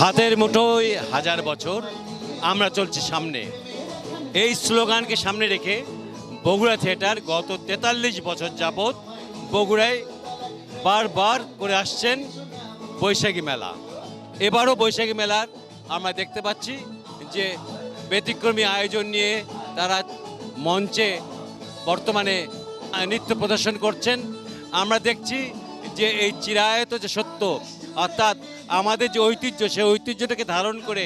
হাতের মুঠোয় হাজার বছর আমরা চলছি সামনে। এই স্লোগানকে সামনে রেখে বগুড়া থিয়েটার গত তেতাল্লিশ বছর যাবৎ বগুড়ায় বারবার করে আসছেন বৈশাখী মেলা। এবারও বৈশাখী মেলার আমরা দেখতে পাচ্ছি যে ব্যতিক্রমী আয়োজন নিয়ে তারা মঞ্চে বর্তমানে নৃত্য প্রদর্শন করছেন। আমরা দেখছি যে এই চিরায়ত যে সত্য, অর্থাৎ আমাদের যে ঐতিহ্য, সেই ঐতিহ্যটাকে ধারণ করে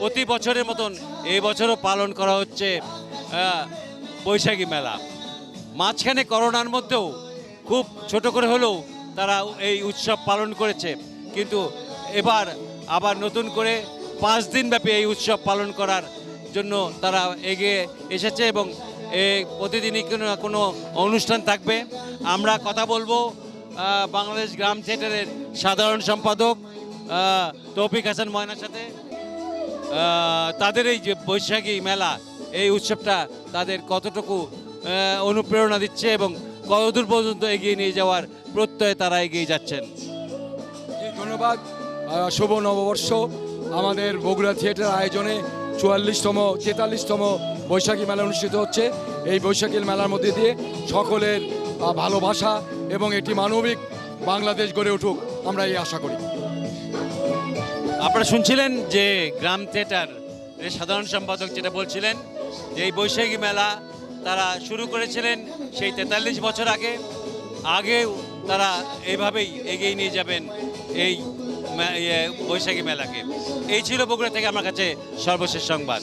প্রতি বছরের মতন এই বছরও পালন করা হচ্ছে বৈশাখী মেলা। মাঝখানে করোনার মধ্যেও খুব ছোট করে হলেও তারা এই উৎসব পালন করেছে। কিন্তু এবার আবার নতুন করে পাঁচ দিন ব্যাপী এই উৎসব পালন করার জন্য তারা এগিয়ে এসেছে এবং প্রতিদিনই কোনো না কোনো অনুষ্ঠান থাকবে। আমরা কথা বলব বাংলাদেশ গ্রাম থিয়েটারের সাধারণ সম্পাদক তৌফিক হাসান ময়নার সাথে। তাদের এই যে বৈশাখী মেলা, এই উৎসবটা তাদের কতটুকু অনুপ্রেরণা দিচ্ছে এবং কতদূর পর্যন্ত এগিয়ে নিয়ে যাওয়ার প্রত্যয়ে তারা এগিয়ে যাচ্ছেন? ধন্যবাদ। শুভ নববর্ষ। আমাদের বগুড়া থিয়েটার আয়োজনে চুয়াল্লিশতম, তেতাল্লিশতম বৈশাখী মেলা অনুষ্ঠিত হচ্ছে। এই বৈশাখী মেলার মধ্যে দিয়ে সকলের ভালোবাসা এবং একটি মানবিক বাংলাদেশ গড়ে উঠুক আমরা এই আশা করি। আপনারা শুনছিলেন যে গ্রাম থিয়েটার সাধারণ সম্পাদক যেটা বলছিলেন যে এই বৈশাখী মেলা তারা শুরু করেছিলেন সেই তেতাল্লিশ বছর আগে। আগেও তারা এইভাবেই এগিয়ে নিয়ে যাবেন এই ইয়ে, বৈশাখী মেলাকে। এই ছিল বগুড়া থেকে আমার কাছে সর্বশেষ সংবাদ।